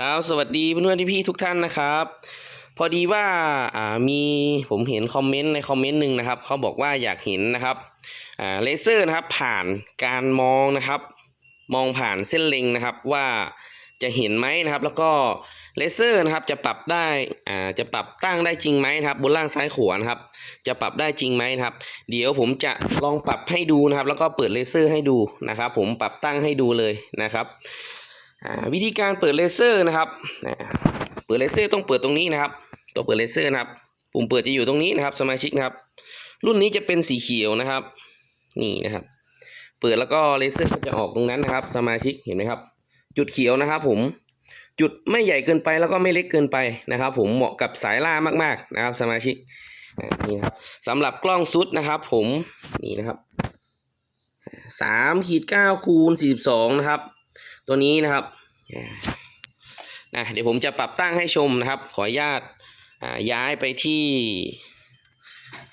ครับสวัสดีเพื่อนๆพี่ๆทุกท่านนะครับ พอดีว่าอ่ามีผมเห็นคอมเมนต์ในคอมเมนต์หนึ่งนะครับเขาบอกว่าอยากเห็นนะครับอ่าเลเซอร์นะครับผ่านการมองนะครับ มองผ่านเส้นเล็งนะครับว่าจะเห็นไหมนะครับ แล้วก็เลเซอร์นะครับจะปรับได้อ่าจะปรับตั้งได้จริงไหมนะครับ บนล่างซ้ายขวานะครับ จะปรับได้จริงไหมนะครับ เดี๋ยวผมจะลองปรับให้ดูนะครับ แล้วก็เปิดเลเซอร์ให้ดูนะครับ ผมปรับตั้งให้ดูเลยนะครับ วิธีการเปิดเลเซอร์นะครับเปิดเลเซอร์ต้องเปิดตรงนี้นะครับตัวเปิดเลเซอร์นะครับ ปุ่มเปิดจะอยู่ตรงนี้นะครับ สมาชิกนะครับ รุ่นนี้จะเป็นสีเขียวนะครับ นี่นะครับ เปิดแล้วก็เลเซอร์ก็จะออกตรงนั้นนะครับ สมาชิกเห็นไหมครับ จุดเขียวนะครับ ผมจุดไม่ใหญ่เกินไปแล้วก็ไม่เล็กเกินไปนะครับ ผมเหมาะกับสายล่ามากๆนะครับ สมาชิกนี่ครับสำหรับกล้องซุดนะครับ ผมนี่นะครับสามขีดเก้าคูณสี่สิบสองนะครับ ตัวนี้นะครับนะเดี๋ยวผมจะปรับตั้งให้ชมนะครับ ขออนุญาตย้ายไปที่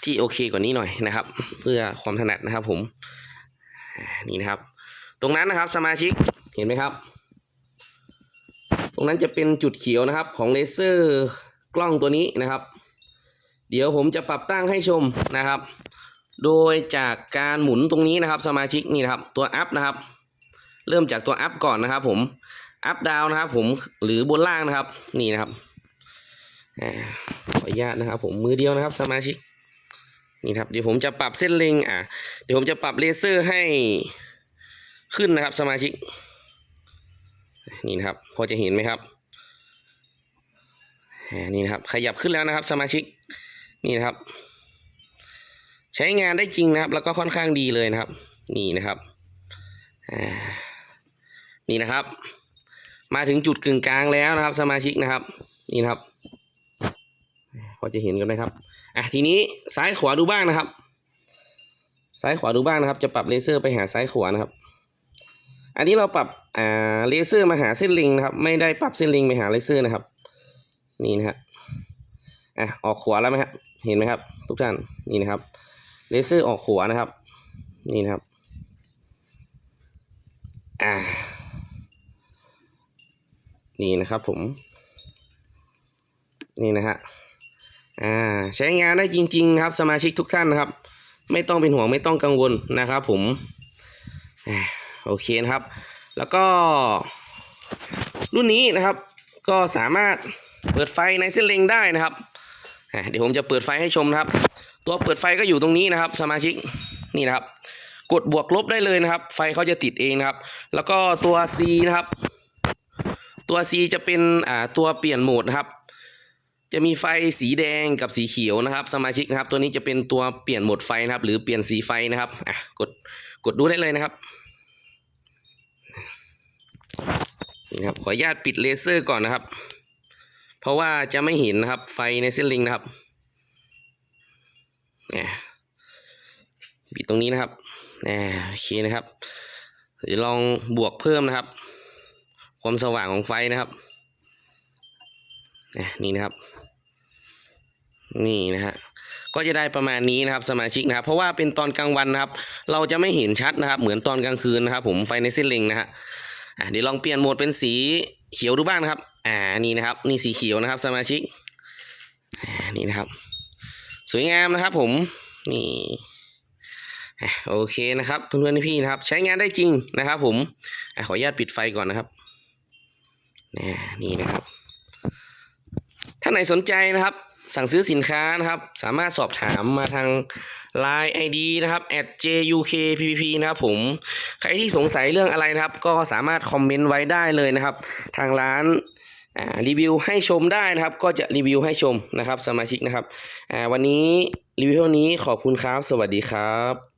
ที่โอเคกว่านี้หน่อยนะครับ เพื่อความถนัดนะครับผมนี่นะครับ ตรงนั้นนะครับสมาชิกเห็นไหมครับ ตรงนั้นจะเป็นจุดเขียวนะครับของเลเซอร์กล้องตัวนี้นะครับ เดี๋ยวผมจะปรับตั้งให้ชมนะครับ โดยจากการหมุนตรงนี้นะครับ สมาชิกนี่นะครับ ตัวอัพนะครับ เริ่มจากตัวอัพก่อนนะครับผมอัพดาวนะครับผมหรือบนล่างนะครับ นี่นะครับอ่าขออนุญาตนะครับ ผมมือเดียวนะครับ สมาชิกนี่ครับเดี๋ยวผมจะปรับเส้นเล็งอะเดี๋ยวผมจะปรับเลเซอร์ให้ขึ้นนะครับ สมาชิก นี่นะครับ พอจะเห็นไหมครับอ่านี่นะครับ ขยับขึ้นแล้วนะครับ สมาชิกนี่นะครับ ใช้งานได้จริงนะครับ แล้วก็ค่อนข้างดีเลยนะครับ นี่นะครับอ่า นี่นะครับ มาถึงจุดกึ่งกลางแล้วนะครับ สมาชิกนะครับ นี่นะครับพอจะเห็นกันไหมครับอะทีนี้ซ้ายขวาดูบ้างนะครับ ซ้ายขวาดูบ้างนะครับ จะปรับเลเซอร์ไปหาซ้ายขวานะครับ อันนี้เราปรับอ่าเลเซอร์มาหาเส้นลิงนะครับ ไม่ได้ปรับเส้นลิงไปหาเลเซอร์นะครับ นี่นะฮะอะออกขวาแล้วไหมครับเห็นไหมครับ ทุกท่านนี่นะครับ เลเซอร์ออกขวานะครับ นี่นะครับอ่า นี่นะครับผม นี่นะฮะอ่าใช้งานได้จริง ๆ ครับสมาชิกทุกท่านนะครับ ไม่ต้องเป็นห่วงไม่ต้องกังวลนะครับผมโอเคนะครับ แล้วก็ รุ่นนี้นะครับ ก็สามารถเปิดไฟในเส้นเล็งได้นะครับเดี๋ยวผมจะเปิดไฟให้ชมนะครับ ตัวเปิดไฟก็อยู่ตรงนี้นะครับ สมาชิกนี่นะครับ กดบวกลบได้เลยนะครับ ไฟเขาจะติดเองนะครับ แล้วก็ตัว C นะครับ ตัว C จะเป็นอ่าตัวเปลี่ยนโหมดนะครับ จะมีไฟสีแดงกับสีเขียวนะครับ สมาชิกนะครับ ตัวนี้จะเป็นตัวเปลี่ยนโหมดไฟนะครับ หรือเปลี่ยนสีไฟนะครับอะกดกดดูได้เลยนะครับนี่ครับขออนุญาตปิดเลเซอร์ก่อนนะครับ เพราะว่าจะไม่เห็นนะครับไฟในเส้นลิงนะครับเนี่ยปิดตรงนี้นะครับอ่าโอเคนะครับเดี๋ยวลองบวกเพิ่มนะครับ ความสว่างของไฟนะครับนี่นะครับ นี่นะฮะก็จะได้ประมาณนี้นะครับสมาชิกนะครับ เพราะว่าเป็นตอนกลางวันนะครับ เราจะไม่เห็นชัดนะครับ เหมือนตอนกลางคืนนะครับ ผมไฟในเส้นเล็งนะฮะเดี๋ยวลองเปลี่ยนโหมดเป็นสีเขียวดูบ้างนะครับ อ่านี่นะครับ นี่สีเขียวนะครับ สมาชิกนี่นะครับ สวยงามนะครับ ผมนี่โอเคนะครับเพื่อนๆพี่ๆนะครับ ใช้งานได้จริงนะครับ ผมขออนุญาตปิดไฟก่อนนะครับ นี่นี่นะครับถ้าไหนสนใจนะครับ สั่งซื้อสินค้านะครับ สามารถสอบถามมาทาง Line ID นะครับ @jukppp นะครับผม ใครที่สงสัยเรื่องอะไรนะครับ ก็สามารถคอมเมนต์ไว้ได้เลยนะครับ ทางร้านรีวิวให้ชมได้นะครับ ก็จะรีวิวให้ชมนะครับ สมาชิกนะครับวันนี้รีวิวเท่านี้ขอบคุณครับ สวัสดีครับ